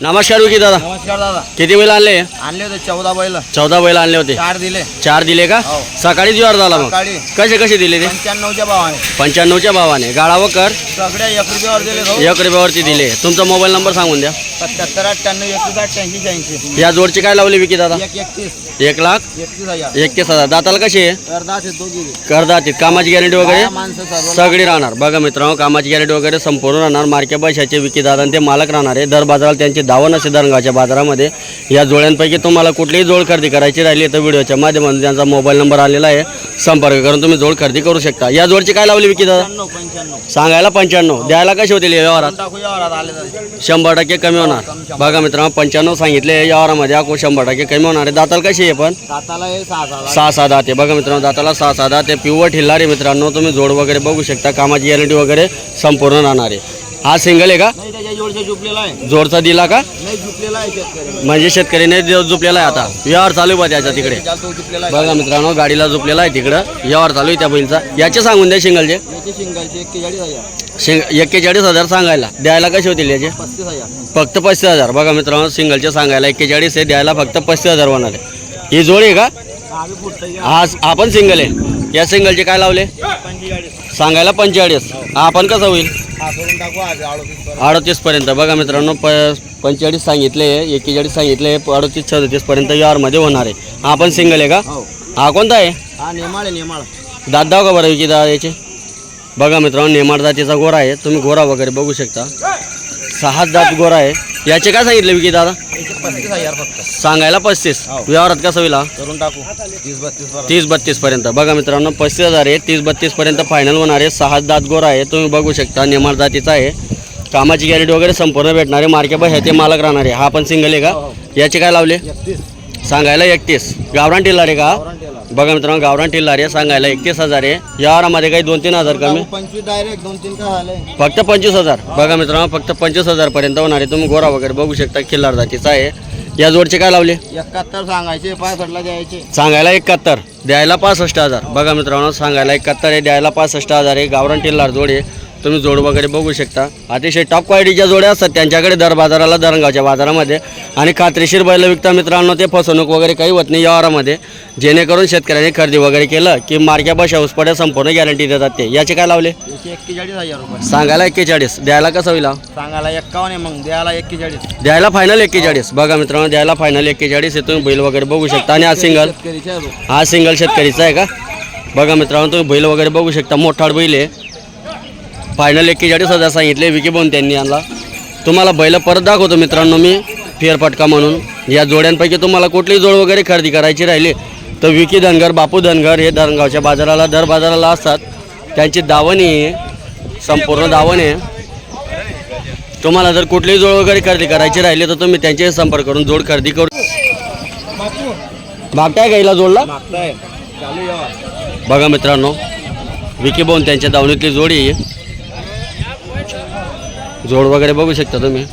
नमस्कार विकी दादा. नमस्कार दादा. किती बैल आणले? आणले होते चौदा बैल. चौदा बैल आणले होते. चार दिले. चार दिले का? हो. सकाळीच व्यवहार झाला मग? सकाळी. कसे कसे दिले ते? पंच्याण्णवच्या भावाने. पंच्याण्णवच्या भावाने. गाळा व कर. सगळ्या एक रुपयावर दिले भाऊ. एक रुपयावरती दिले. तुमचा मोबाईल नंबर सांगून द्या. सत्याहत्तर अठ्ठ्याण्णव एकतीस अठ्ठ्याऐंशी शहाऐंशी. या जोडचे काय लावले विकी दादा? एक एकतीस. एक लाख? एकतीस हजार. एकतीस हजार. दाताला कशी आहे? अर्धा ते दोघी करदातीत कामाची गॅरंटी वगैरे? बाया माणसं सर्व. सगळी राहणार. बघा मित्रांनो कामाची गॅरंटी वगैरे संपूर्ण राहणार. मार्के पैशाचे विकी दादा आणि ते मालक राहणार आहे. दर बाजाराला त्यांची दावण असे दरंगाच्या बाजारामध्ये या जोड्यांपैकी तुम्हाला कुठलीही जोड खरेदी करायची राहिली तर व्हिडिओच्या माध्यमातून त्यांचा मोबाईल नंबर आलेला आहे. संपर्क करून तुम्ही जोड खरेदी करू शकता. या जोडची काय लावली विकी दादा? सांगायला पंच्याण्णव. द्यायला कशी होतील व्यवहारात? शंभर टक्के कमी होणार. बघा मित्रांनो पंच्याण्णव सांगितले व्यवहारामध्ये अको शंभर टक्के कमी होणार आहे. दाताला कशी आहे पण? दाताला हे सहा सहा दाते बघा मित्रांनो दाताला सहा सहा दाते पिवट हिल्लारे मित्रांनो. तुम्ही जोड वगैरे बघू शकता. कामाची गॅरंटी वगैरे संपूर्ण राहणार आहे. हा सिंगल आहे का? नाही त्याच्या जोडच्या झुपलेला आहे. जोडचा दिला का? नाही झुपलेला आहे शेतकरी. म्हणजे शेतकरीने जो झुपलेला आहे आता. व्यवहार चालू आहे बा त्याच्या तिकडे. झुपलेला आहे. बघा मित्रांनो गाडीला झुपलेला आहे तिकडं. व्यवहार चालू आहे त्या बैलचा याचे सांगून द्या याचे शिंगाचे एक्केचाळीस हजार. शिंग एक्केचाळीस हजार सांगायला. द्यायला कसे होतील याचे? पस्तीस हजार. फक्त पस्तीस हजार. बघा मित्रांनो सिंगलचे सांगायला एक्केचाळीस आहे द्यायला फक्त पस्तीस हजार होणार आहे. ही जोड आहे का? आम्ही पुढचं आज आपण सिंगल आहे. या सिंगलचे काय लावले? पंचेचाळीस. सांगायला पंचेचाळीस. आपण कसं होईल? हा करून टाकू आज अडोतीस अडतीस पर्यंत. बघा मित्रांनो प पंचेचाळीस सांगितले एक्केचाळीस सांगितले अडतीस सदतीस पर्यंत यारमध्ये होणार आहे. हा आपण सिंगल आहे का? हो. हा कोणता आहे? हा नेमाळ आहे नेमाळ. दात दाव का बरं विकी दादा याचे? बघा मित्रांनो नेमाड जातीचा गोरा आहे. तुम्ही गोरा वगैरे बघू शकता. सहा दात गोरा आहे. याचे काय सांगितले विकी दादा? याचे पस्तीस हजार फक्त. सांगायला पस्तीस. हो. व्यवहारात कसं होईल हा? करून टाकू. तीस बत्तीस तीस बत्तीस पर्यंत. बघा मित्रांनो पस्तीस हजार आहे तीस बत्तीस पर्यंत फायनल होणार आहे. सहा दात गोरा आहे तुम्ही बघू शकता नेमाड जातीचा आहे. कामाची गॅरंटी वगैरे संपूर्ण भेटणार आहे. मार्के बस ते मालक राहणार आहे. हा पण सिंगल आहे का? याचे काय लावले? एकतीस. सांगायला एकतीस. गावरान टिल्लार आहे का. बघा मित्रांनो गावरान टिल्लार आहे सांगायला एकतीस हजार आहे. या वारामध्ये काही दोन तीन हजार कमी. पंचवीस डायरेक्ट दोन तीन झाले फक्त पंचवीस हजार. बघा मित्रांनो फक्त पंचवीस हजार पर्यंत होणार आहे. तुम्ही गोरा वगैरे बघू शकता खिल्लार जातीचा आहे. या जोडचे काय लावले? एकाहत्तर सांगायचे पासष्टला द्यायचे. सांगायला एकाहत्तर. द्यायला पासष्ट हजार. बघा मित्रांनो सांगायला एकाहत्तर आहे द्यायला पासष्ट हजार आहे. गावरान टिल्लार जोड आहे. तुम्ही जोड वगैरे बघू शकता. अतिशय टॉप क्वालिटीच्या जोड्या असतात. त्यांच्याकडे दर बाजाराला दरंगावच्या बाजारामध्ये. आणि खात्रीशीर बैल विकता मित्रांनो ते फसवणूक वगैरे काही होत नाही या वारामध्ये. जेणेकरून शेतकऱ्यांनी खरेदी वगैरे केलं की मार्क्या बशा उसपड्या संपूर्ण गॅरंटी देतात ते. याचे काय लावले? एक्केचाळीस हजार रुपये. सांगायला एक्केचाळीस. द्यायला कसं होईल? हा? सांगायला एक्कावन्न आहे मग. द्यायला एक्केचाळीस. द्यायला फायनल एक्केचाळीस. बघा मित्रांनो द्यायला फायनल एक्केचाळीस. आहे तुम्ही बैल वगैरे बघू शकता. आणि हा सिंगल. हा सिंगल शेतकरीचा आहे का? बघा मित्रांनो तुम्ही बैल वगैरे बघू शकता. मोठाड बैल आहे. फायनल एक्केचाळीस हजार सांगितले विकी बोन त्यांनी आणला तुम्हाला बैल परत दाखवतो मित्रांनो मी फेरफटका म्हणून. या जोड्यांपैकी तुम्हाला कुठलीही जोड वगैरे खरेदी करायची राहिली तर विकी धनगर बापू धनगर हे धनगावच्या बाजाराला दर बाजाराला असतात. त्यांची दावणी आहे संपूर्ण दावणी आहे तुम्हाला जर कुठलीही जोड वगैरे खरेदी करायची राहिली तर तुम्ही त्यांचे संपर्क करून जोड खरेदी करू. मागताय गाईला जोडला? मागताय. चालू यावा बघा मित्रांनो विकी बोन त्यांच्या दावणीतली जोडी आहे जोड वगैरे बघू शकता तुम्ही.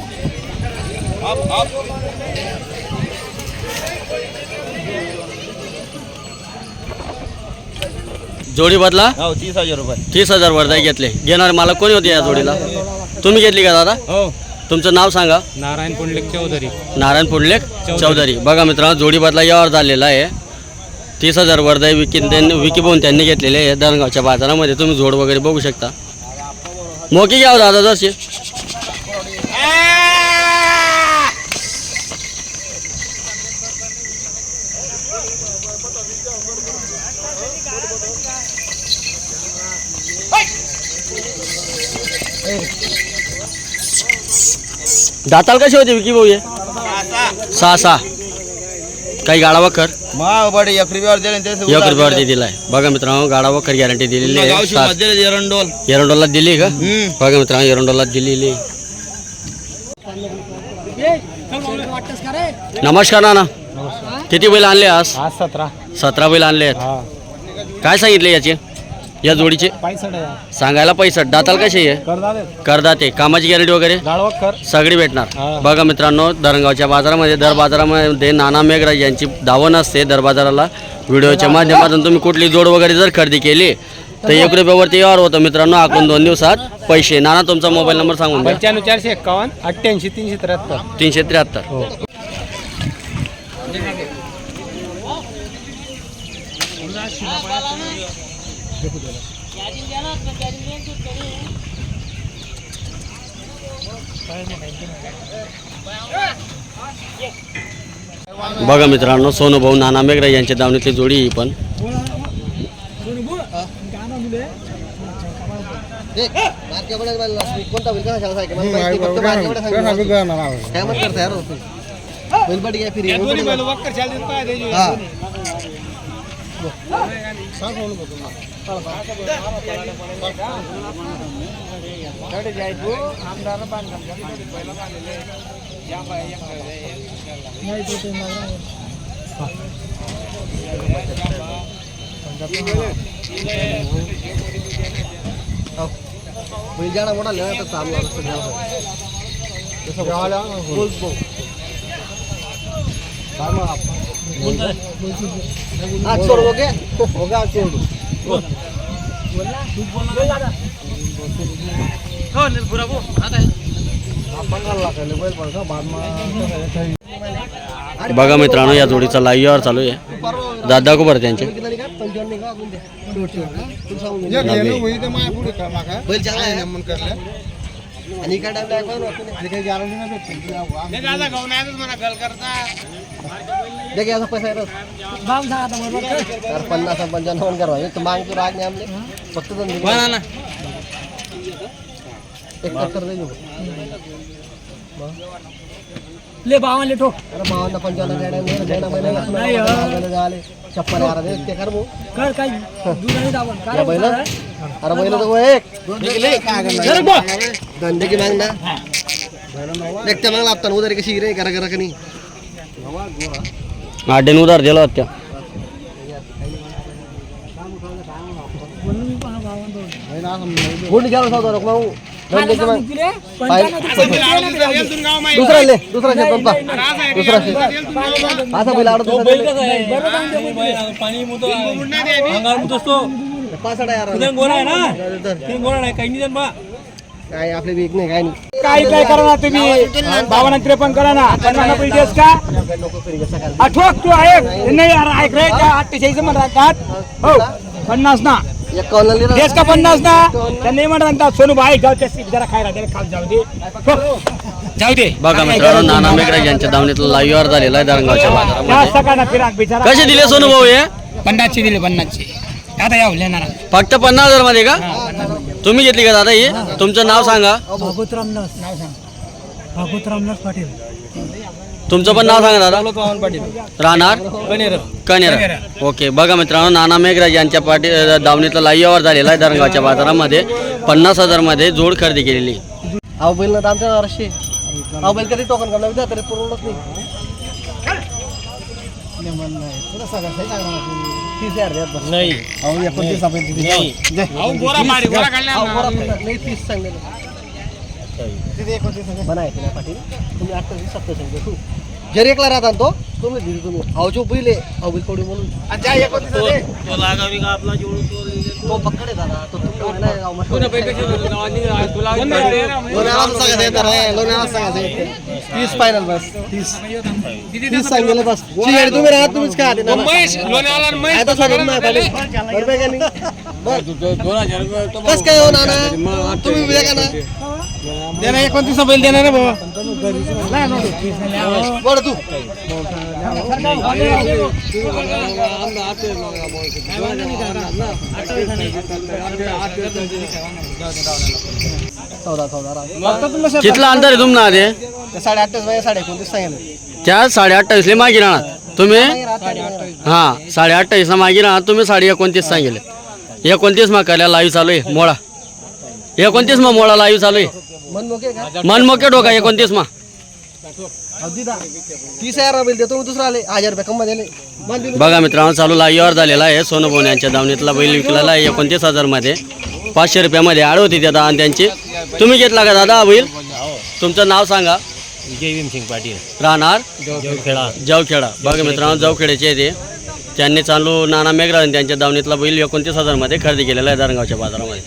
जोडी बदला? हो तीस हजार रुपये. तीस हजार वर्धाई घेतले. घेणार मला कोणी होते या जोडीला? तुम्ही घेतली का दादा? हो. तुमचं नाव सांगा. नारायण पुंडलिक चौधरी. नारायण पुंडलेक चौधरी. बघा मित्रांनो जोडी बदला यावर झालेला आहे. तीस हजार वर्धाई विकी त्यांनी विकी बोन त्यांनी घेतलेले आहे. धरणगावच्या बाजारामध्ये तुम्ही जोड वगैरे बघू शकता. मोकी घ्यावं दादा जशी. दाताल कशी होती विकी भाऊ हे? सहा सहा. काही गाडा वखर? बडे एक रुपयावर दिले आणि त्याचे एक उधार रुपयावरती दिले. दिलाय बघा मित्रांनो गाडा वखर गॅरंटी दिलेली पुन्हा आहे. गावची सात- मध्ये दिले एरंडोल. एरंडोला दिली का? हम्म. बघा मित्रांनो एरंडोला दिलेली नमस्कार नाना. किती बैल आणले आज? आज सतरा. सतरा बैल आणले आहेत. हा. काय सांगितले याचे? या जोडीचे? आहे. सांगायला पैसा दाताल कसे आहे करदाते कामाची गॅरंटी वगैरे? कर. सगळी भेटणार. हा. बघा मित्रांनो धरणगावच्या बाजारामध्ये दर बाजारामध्ये नाना मेघराज यांची दावण असते दर बाजाराला. व्हिडिओच्या माध्यमातून तुम्ही कुठली जोड वगैरे जर खरेदी केली तर एक रुपयावरती व्यवहार होतो मित्रांनो आकून दोन दिवसात पैसे. नाना तुमचा मोबाईल नंबर सांगून द्या. पंच्याण्णव चारशे एक्कावन्न अठ्ठ्याऐंशी तीनशे त्र्याहत्तर. तीनशे त्र्याहत्तर. हो. बघा मित्रांनो सोनू भाऊ नाना मेघरा यांच्या दावणीतली जोडी ही पण कोणता होईल का सांगा सारखं? मला माहिती फक्त मोठा लिहा तर चालू आला असतं जसं बोल, काय मग हा, छोड हो गया? हो गया, छोड. बघा मित्रांनो या जोडीचा लाईव्ह चालू आहे दादा को बरं त्यांचे किती का? पंचावन्न नाही का? अजून द्या. तुम्ही काय आपण? दे की, पैसा आहे ना. तर पन्नास आणि पंच्याण्णव करा एक मागतो राग नाही आमले फक्त निघाला. एक टक्कर. ले बावनले ठोक अरे बावन्न पंचावन्न काय नाही, महिना झाले. छप्पन यार दे, ते कर भाऊ. कर काही दूध आणि दाबण या बैल अरे बैल तर एक धंदे की मागना देखते मागला आपता उधारी कशी रे करा करा कनी आड्याने उधार दिला होता. दुसरा ले दुसरा शेत पंपा दुसरा शेत असा बैल आवडत पाच यार काय आपले वीक नाही काय नाही. काही काय करा ना तुम्ही बावन्न त्रेपन्न करा. ना. पन्नास पैसे का का? आठवक तू ऐक. नाही यार ऐक रे का अठ्ठेचाळीस म्हणतात हो पन्नास ना. देश का पन्नास ना? त्यांनी म्हणतात सोनू भाई जाऊ त्या सीट जरा खायला त्याला खाल जाऊ दे. हो. जाऊ दे. बघा मित्रांनो नाना मेघरा यांच्या दावणीतला लाईव्ह व्यवहार झालेला आहे दरंगावच्या बाजारामध्ये. कसे दिले सोनू भाऊ हे? पन्नासचे दिले पन्नासचे. आता या लेणार फक्त पन्नास हजारमध्ये का तुम्ही घेतली का दादा ही? तुमचं नाव सांगा. भागवत रामदास नाव सांग. भागवत रामदास पाटील. तुमचं पण नाव सांगा दादा. राहणार? कनेर. ओके बघा मित्रांनो नाना मेघराज यांच्या पाठी दावणीतला लाईव्ह व्यवहार झालेला आहे दरंगावच्या बाजारामध्ये. पन्नास हजारमध्ये जोड खरेदी केलेली. अहो बैल ना आमच्या वर्षी अहो बैल कधी टोकन करणार तरी पुरवलंच नाही. तीस हजार द्या बस. अहो, एकोणतीस आपण किती द्या. जे. अहो, बोरा फक्त नाही, तीस सांगलेलं. बना आहे की नाही पाटील. तुम्ही अठ्ठावीस सत्तर सांगतो तू. जर एकला राहता ना तो तुम्ही दिली तुम्ही अहो जो बैल आहे अहो बैल कवडी म्हणून तो पक्कड आहे दादा तो तुम्ही नाही, अहो, मस्त- लोणावळा सांगायचं येतं रे, लोणावळा सांगायचं येतं. तीस फायनल बस तीस. तीस सांगितलं बस. शिवाय तुम्ही राहत तुम्हीच काय आले ना काय तर सांगत नाही पाटील. बरोबर का नाही? बरं. कसं काय हो नाना? तुम्ही विवेका ना एकोणतीस बैल देणार रे बाबा बरं तू. चौदा चौदा राहा. कितला अंतर आहे तुम्हाला ते ते साडे अठ्ठावीस साडे एकोणतीस सांगितलं त्या साडे अठ्ठावीसले मागे राहणार. तुम्ही? हां साडे अठ्ठावीसला मागे राहणार. तुम्ही साडे एकोणतीस सांगितले एकोणतीस मा करायला लाईव्ह चालू आहे मोळा. एकोणतीस मा मोळा लाईव्ह चालू आहे. मन मोके का? मन मोके डोका एकोणतीस मा. तीस हजार बैल देतो मी दुसरा आले. हजार रुपये कम्मा दिले. बघा मित्रांनो चालू लाईव्हवर झालेला आहे. सोनू बोन यांच्या दावणीतला बैल विकलेला आहे. एकोणतीस हजारमध्ये. पाचशे रुपयामध्ये आड होती त्या दान त्यांची. तुम्ही घेतला का दादा बैल? तुमचं नाव सांगा. जय भीम सिंग पाटील. राहणार? जवखेडा बघा मित्रांनो जवखेड्याचे आहे ते. त्यांनी चालू नाना मेघराज यांच्या दावणीतला बैल एकोणतीस हजारमध्ये खरेदी केलेला आहे धरणगावच्या बाजारामध्ये.